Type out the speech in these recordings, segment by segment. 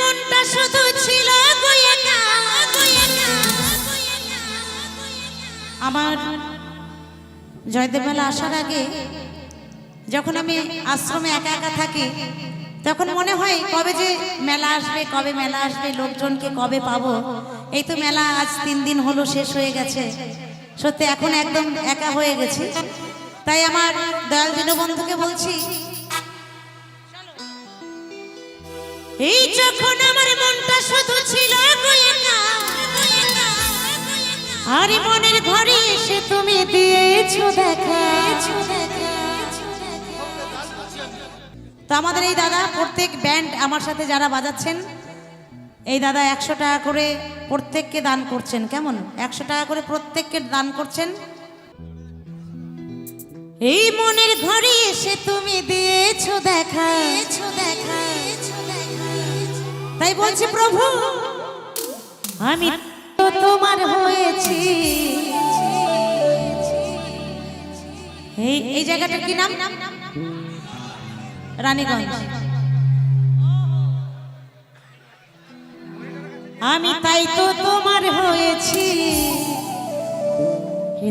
মনটা শুধু ছিল। আমার জয়দেব মেলা আসার আগে যখন আমি আশ্রমে একা একা থাকি, তখন মনে হয় কবে যে মেলা আসবে, কবে মেলা আসবে, লোকজনকে কবে পাবো। এই তো মেলা আজ তিন দিন হলো, শেষ হয়ে গেছে। সত্যি এখন একদম একা হয়ে গেছি। তাই আমার দয়াল দীনবন্ধুকে বলছি এই যখন আমার মনটা শুধু ছিল আর মনের ঘরে এসে তুমি দিয়েছ দেখা। তো আমাদের এই দাদা, প্রত্যেক ব্যান্ড আমার সাথে যারা বাজাচ্ছেন, এই দাদা একশো টাকা করে প্রত্যেককে দান করছেন। কেমন? একশো টাকা করে প্রত্যেককে দান করছেন? এই মনের ঘরে এসে তুমি দিয়েছ দেখা। তাই বলছি, প্রভু, আমি তো তোমার হয়েছি। এই এই জায়গাটার কি নাম? রানীগঞ্জ। আমি তাই তো তোমার হয়েছি।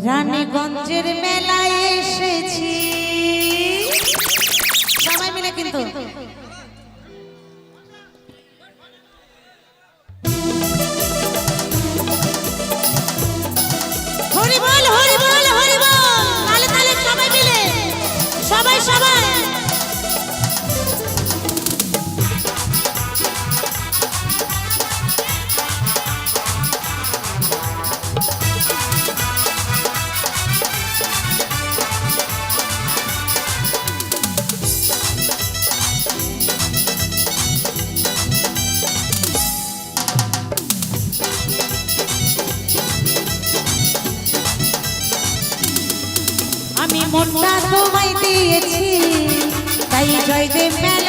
রানীগঞ্জের মেলায় এসেছি। সবাই মিলে কিন্তু মনটা তোমায় দিয়েছি। তাই জয়দেব মেলায়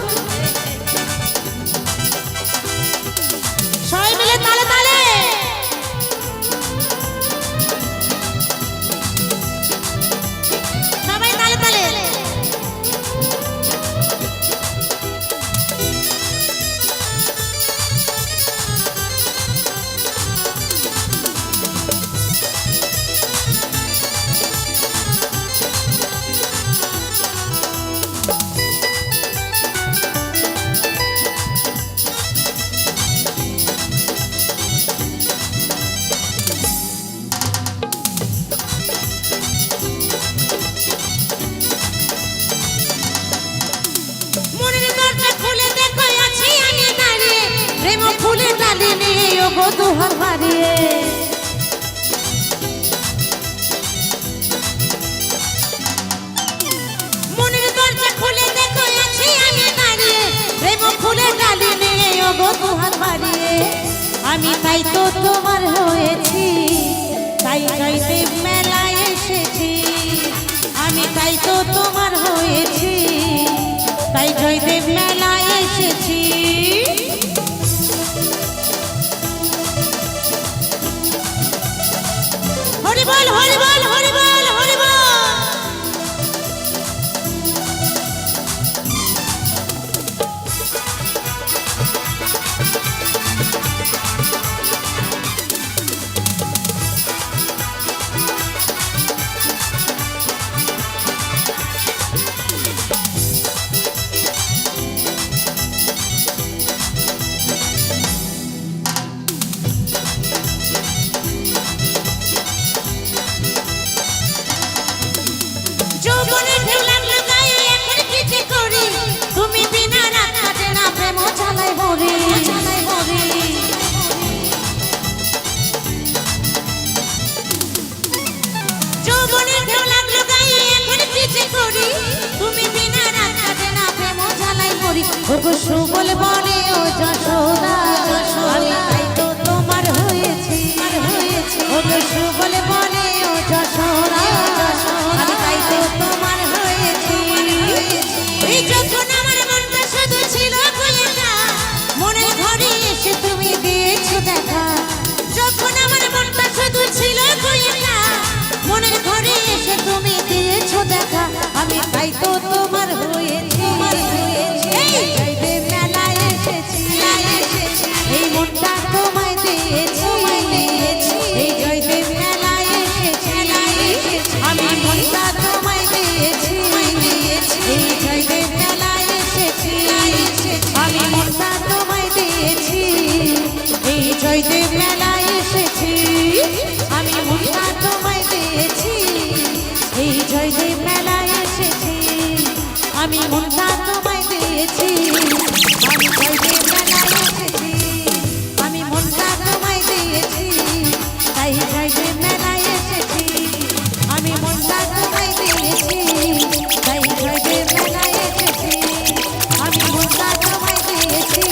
গো দুহার বাড়িয়ে। মনের দরজা খুলে দেখো, আছি আমি দাঁড়িয়ে। প্রেম ফুলে ডালি নিয়ে গো দুহার বাড়িয়ে। আমি তাই তো তোমার হয়েছি, তাই জয়দেব মেলায় এসেছি। আমি তাই তো তোমার হয়েছি, তাই জয়দেব মেলায় এসেছি। সুবল বনে ও যশোদা যশোদা। আমি মনটা তোমায় আমি ভয়কে বেলায় এসেছি আমি মনটা তোমায় দিয়েছি তাই আমি মনটা তোমায় দিয়েছি তাই ভয়কে মেলায় আমি মনটা তোমায় দিয়েছি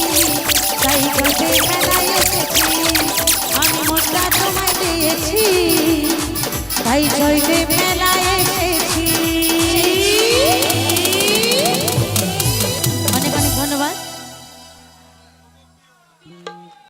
তাই ভয়কে মেলায় আমি মনটা তোমায় দিয়েছি তাই জয়দেব